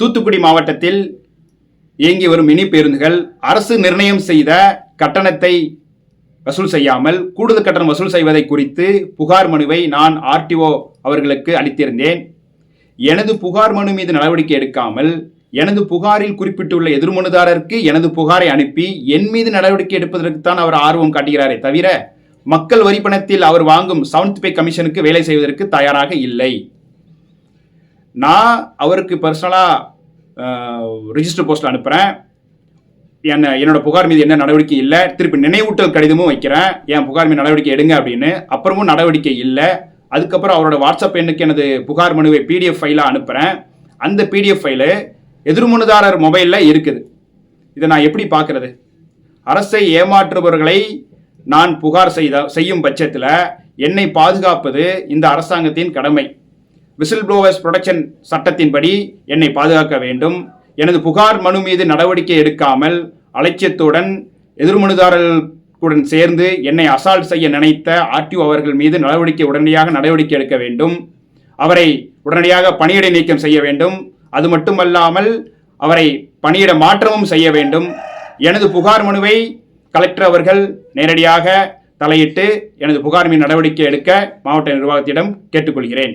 தூத்துக்குடி மாவட்டத்தில் இயங்கி வரும் மினி பேருந்துகள் அரசு நிர்ணயம் செய்த கட்டணத்தை வசூல் செய்யாமல் கூடுதல் கட்டணம் வசூல் செய்வதை குறித்து புகார் மனுவை நான் ஆர்டிஓ அவர்களுக்கு அளித்திருந்தேன். எனது புகார் மனு மீது நடவடிக்கை எடுக்காமல் எனது புகாரில் குறிப்பிட்டுள்ள எதிர்மனுதாரருக்கு எனது புகாரை அனுப்பி என் மீது நடவடிக்கை எடுப்பதற்குத்தான் அவர் ஆர்வம் காட்டுகிறாரே தவிர மக்கள் வரி பணத்தில் அவர் வாங்கும் செவன்த் பே கமிஷனுக்கு வேலை செய்வதற்கு தயாராக இல்லை. நான் அவருக்கு பர்சனலாக ரிஜிஸ்டர் போஸ்ட்டில் அனுப்புகிறேன் என்ன என்னோட புகார் மீது என்ன நடவடிக்கை இல்லை திருப்பி நினைவூட்டல் கடிதமும் வைக்கிறேன். என் புகார் மீது நடவடிக்கை எடுங்க அப்படின்னு. அப்புறமும் நடவடிக்கை இல்லை. அதுக்கப்புறம் அவரோட வாட்ஸ்அப் எண்ணுக்கு எனது புகார் மனுவை பிடிஎஃப் ஃபைலாக அனுப்புகிறேன் அந்த பிடிஎஃப் ஃபைலு எதிர்மனுதாரர் மொபைலில் இருக்குது. இதை நான் எப்படி பார்க்கறது? அரசை ஏமாற்றுபவர்களை நான் புகார் செய்த செய்யும் பட்சத்தில் என்னை பாதுகாப்பது இந்த அரசாங்கத்தின் கடமை. விசில் ப்ளோவர்ஸ் ப்ரொடெக்ஷன் சட்டத்தின்படி என்னை பாதுகாக்க வேண்டும். எனது புகார் மனு மீது நடவடிக்கை எடுக்காமல் அலட்சியத்துடன் எதிர்மனுதாரர்களுடன் சேர்ந்து என்னை அசால்ட் செய்ய நினைத்த ஆர்டிஓ அவர்கள் மீது நடவடிக்கை உடனடியாக நடவடிக்கை எடுக்க வேண்டும். அவரை உடனடியாக பணியிடை நீக்கம் செய்ய வேண்டும். அது மட்டுமல்லாமல் அவரை பணியிட மாற்றமும் செய்ய வேண்டும். எனது புகார் மனுவை கலெக்டர் அவர்கள் நேரடியாக தலையிட்டு எனது புகார் மீது நடவடிக்கை எடுக்க மாவட்ட நிர்வாகத்திடம் கேட்டுக்கொள்கிறேன்.